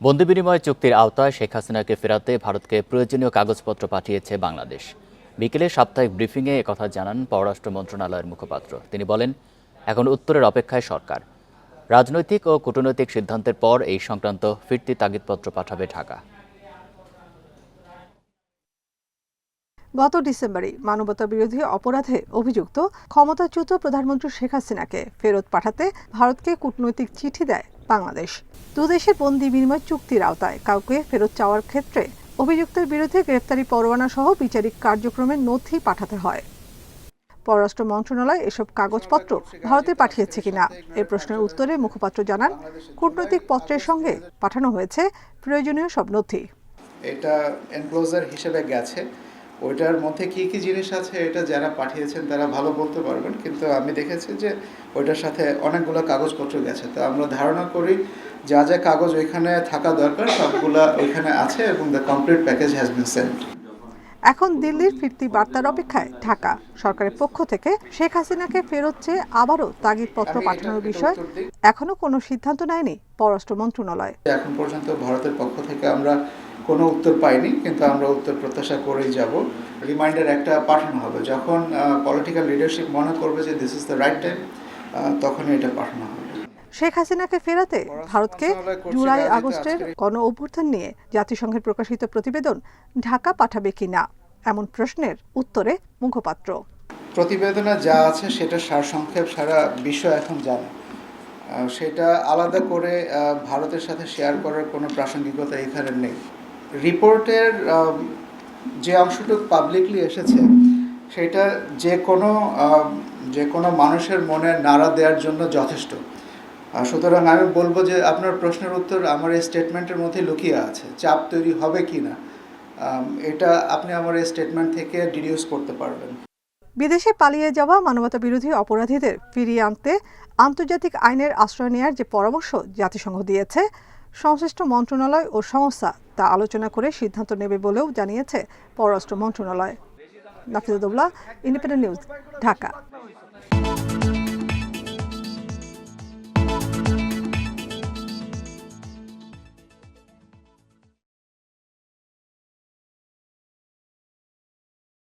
বন্দি বিনিময় চুক্তির আওতায় শেখ হাসিনাকে ফেরাতে ভারতকে প্রয়োজনীয় কাগজপত্র পাঠিয়েছে বাংলাদেশ। বিকেলে সাপ্তাহিক ব্রিফিংয়ে একথা জানান পররাষ্ট্র মন্ত্রণালয়ের মুখপাত্র। তিনি বলেন, এখন উত্তরের অপেক্ষায় সরকার। রাজনৈতিক ও কূটনৈতিক সিদ্ধান্তের পর এই সংক্রান্ত ফিরতি তাগিদপত্র পাঠাবে ঢাকা। গত ডিসেম্বরে মানবতা বিরোধী অপরাধে অভিযুক্ত ক্ষমতাচ্যুত প্রধানমন্ত্রী শেখ হাসিনাকে ফেরত পাঠাতে ভারতকে কূটনৈতিক চিঠি দেয় বাংলাদেশ। দুদেশের বন্দি বিনিময় চুক্তির আওতায় কাউকে ফেরত চাওয়ার ক্ষেত্রে অভিযুক্তের বিরুদ্ধে গ্রেপ্তারি পরোয়ানা সহ বিচারিক কার্যক্রমের নথি পাঠাতে হয়। পররাষ্ট্র মন্ত্রণালয় এসব কাগজপত্র ভারতে পাঠিয়েছে কিনা এই প্রশ্নের উত্তরে মুখপাত্র জানান, কূটনৈতিক পত্রের সঙ্গে পাঠানো হয়েছে প্রয়োজনীয় সব নথি। এটা এনক্লোজার হিসেবে গেছে। ওইটার মধ্যে কি কি জিনিস আছে এটা যারা পাঠিয়েছেন তারা ভালো বলতে পারবেন, কিন্তু আমি দেখেছি যে ওইটার সাথে অনেকগুলো কাগজপত্র গেছে। তো আমরা ধারণা করি যা যা কাগজ ওইখানে থাকা দরকার, সবগুলা ওইখানে আছে এবং the complete package has been sent এখন দিল্লির ফিরতি বার্তার অপেক্ষায় ঢাকা। সরকারের পক্ষ থেকে শেখ হাসিনাকে ফেরত চেয়ে আবারও তাগিদপত্র পাঠানোর বিষয়ে এখনও কোনো সিদ্ধান্ত নেয়নি পররাষ্ট্র মন্ত্রণালয়। এখন পর্যন্ত ভারতের পক্ষ থেকে আমরা কোনো উত্তর পাইনি কিন্তু আমরা উত্তর প্রত্যাশা করেই যাব। রিমাইন্ডার একটা পাঠানো হবে। যখন পলিটিক্যাল লিডারশিপ মনে করবে যে this is the right time তখনই এটা পাঠানো হবে। শেখ হাসিনাকে ফেরাতে ভারতকে জুলাই আগস্টের গণ অভ্যুত্থান নিয়ে। জাতিসংঘের প্রকাশিত প্রতিবেদন ঢাকা পাঠাবে কিনা? এমন প্রশ্নের উত্তরে মুখপাত্র। প্রতিবেদনে যা আছে সেটা সারসংক্ষেপ সারা বিশ্ব এখন জানে। সেটা আলাদা করে ভারতের সাথে শেয়ার করার কোনো প্রাসঙ্গিকতা এখানে নেই। রিপোর্টের যে অংশটুকু পাবলিকলি এসেছে সেটা যে কোনো যে কোনো মানুষের মনে নাড়া দেওয়ার জন্য যথেষ্ট। সুতরাং আমি বলব যে আপনার প্রশ্নের উত্তর আমার এই স্টেটমেন্টের মধ্যে লুকিয়ে আছে, চাপ তৈরি হবে কি না এটা আপনি আমার এই স্টেটমেন্ট থেকে ডিডিউস করতে পারবেন। বিদেশে পালিয়ে যাওয়া মানবতা বিরোধী অপরাধীদের ফিরিয়ে আনতে আন্তর্জাতিক আইনের আশ্রয় নেওয়ার যে পরামর্শ জাতিসংঘ দিয়েছে, সংশ্লিষ্ট মন্ত্রণালয় ও সংস্থা তা আলোচনা করে সিদ্ধান্ত নেবে বলেও জানিয়েছে পররাষ্ট্র মন্ত্রণালয়। Nafizuddoula independent news Dhaka.